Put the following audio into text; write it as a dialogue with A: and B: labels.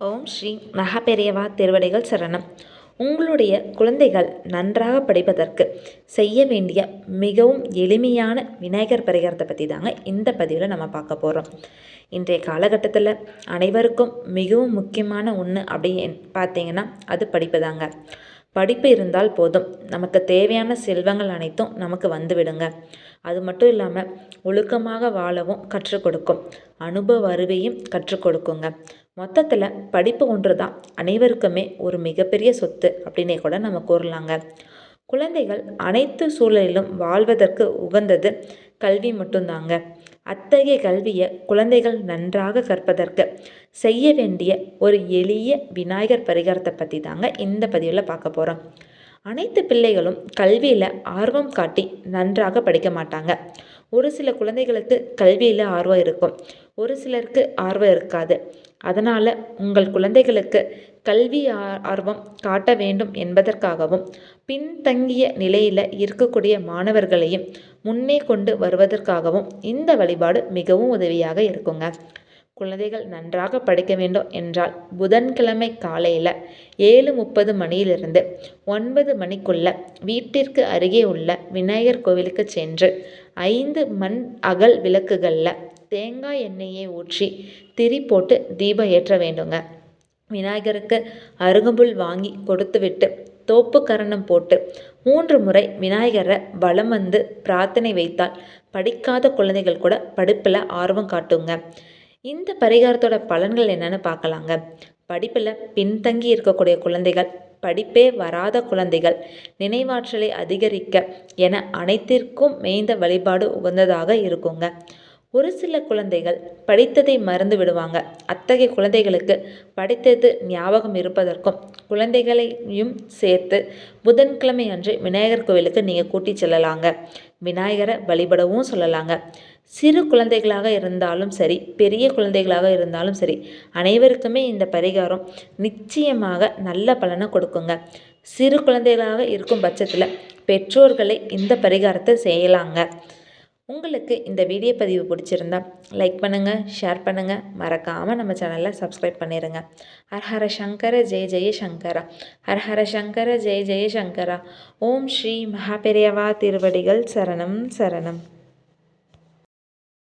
A: ஓம் ஸ்ரீ மகாபெரியவா திருவடிகள் சரணம். உங்களுடைய குழந்தைகள் நன்றாக படிப்பதற்கு செய்ய வேண்டிய மிகவும் எளிமையான விநாயகர் பரிகாரத்தை பற்றி தாங்க இந்த பதிவில் நம்ம பார்க்க போகிறோம் இன்றைய காலகட்டத்தில் அனைவருக்கும் மிகவும் முக்கியமான ஒன்று அப்படின்னு பார்த்தீங்கன்னா அது படிப்பு தாங்க படிப்பு இருந்தால் போதும். நமக்கு தேவையான செல்வங்கள் அனைத்தும் நமக்கு வந்துவிடுங்க. அது மட்டும் இல்லாமல் ஒழுக்கமாக வாழவும் கற்றுக் கொடுக்கும். அனுபவ அறிவையும் கற்றுக் கொடுக்குங்க. மொத்தத்தில் படிப்பு ஒன்று தான் அனைவருக்குமே ஒரு மிகப்பெரிய சொத்து அப்படின்னே கூட நம்ம கூறலாங்க. குழந்தைகள் அனைத்து சூழலிலும் வாழ்வதற்கு உகந்தது கல்வி மட்டும்தாங்க. அத்தகைய கல்வியை குழந்தைகள் நன்றாக கற்பதற்கு செய்ய வேண்டிய ஒரு எளிய விநாயகர் பரிகாரத்தை பற்றி தாங்க இந்த பதிவில் பார்க்க போகிறோம் அனைத்து பிள்ளைகளும் கல்வியில் ஆர்வம் காட்டி நன்றாக படிக்க மாட்டாங்க. ஒரு சில குழந்தைகளுக்கு கல்வியில் ஆர்வம் இருக்கும். ஒரு சிலருக்கு ஆர்வம் இருக்காது. அதனால் உங்கள் குழந்தைகளுக்கு கல்வி ஆர்வம் காட்ட வேண்டும் என்பதற்காகவும் பின்தங்கிய நிலையில் இருக்கக்கூடிய மாணவர்களையும் முன்னே கொண்டு வருவதற்காகவும் இந்த வழிபாடு மிகவும் உதவியாக இருக்குங்க. குழந்தைகள் நன்றாக படிக்க வேண்டும் என்றால் புதன்கிழமை காலையில் ஏழு முப்பது மணியிலிருந்து ஒன்பது மணிக்குள்ள வீட்டிற்கு அருகே உள்ள விநாயகர் கோவிலுக்கு சென்று ஐந்து மண் அகல் விளக்குகளில் தேங்காய் எண்ணெயை ஊற்றி திரி போட்டு தீபம் ஏற்ற வேண்டுங்க. விநாயகருக்கு அருகம்புல் வாங்கி கொடுத்துவிட்டு தோப்பு கரணம் போட்டு மூன்று முறை விநாயகரை வலம் வந்து பிரார்த்தனை வைத்தால் படிக்காத குழந்தைகள் கூட படிப்பில் ஆர்வம் காட்டுங்க. இந்த பரிகாரத்தோட பலன்கள் என்னென்னு பார்க்கலாங்க. படிப்பில் பின்தங்கி இருக்கக்கூடிய குழந்தைகள் படிப்பே வராத குழந்தைகள் நினைவாற்றலை அதிகரிக்க என அனைத்திற்கும் மேய்ந்த வழிபாடு உகந்ததாக இருக்குங்க. ஒரு சில குழந்தைகள் படித்ததை மறந்து விடுவாங்க. அத்தகைய குழந்தைகளுக்கு படித்தது ஞாபகம் இருப்பதற்கும் குழந்தைகளையும் சேர்த்து புதன்கிழமை அன்று விநாயகர் கோவிலுக்கு நீங்கள் கூட்டி செல்லலாங்க. விநாயகரை வழிபடவும் சொல்லலாங்க. சிறு குழந்தைகளாக இருந்தாலும் சரி பெரிய குழந்தைகளாக இருந்தாலும் சரி அனைவருக்குமே இந்த பரிகாரம் நிச்சயமாக நல்ல பலனை கொடுக்குங்க. சிறு குழந்தைகளாக இருக்கும் பட்சத்தில் பெற்றோர்களை இந்த பரிகாரத்தை செய்யலாங்க. உங்களுக்கு இந்த வீடியோ பதிவு பிடிச்சிருந்தா லைக் பண்ணுங்கள் ஷேர் பண்ணுங்கள் மறக்காமல் நம்ம சேனலை சப்ஸ்கிரைப் பண்ணிடுங்க ஹரஹர சங்கர ஜெய ஜெய சங்கரா. ஹரஹர சங்கர ஜெய ஜெய சங்கரா. ஓம் ஸ்ரீ மகாபெரியவா திருவடிகள் சரணம் சரணம்.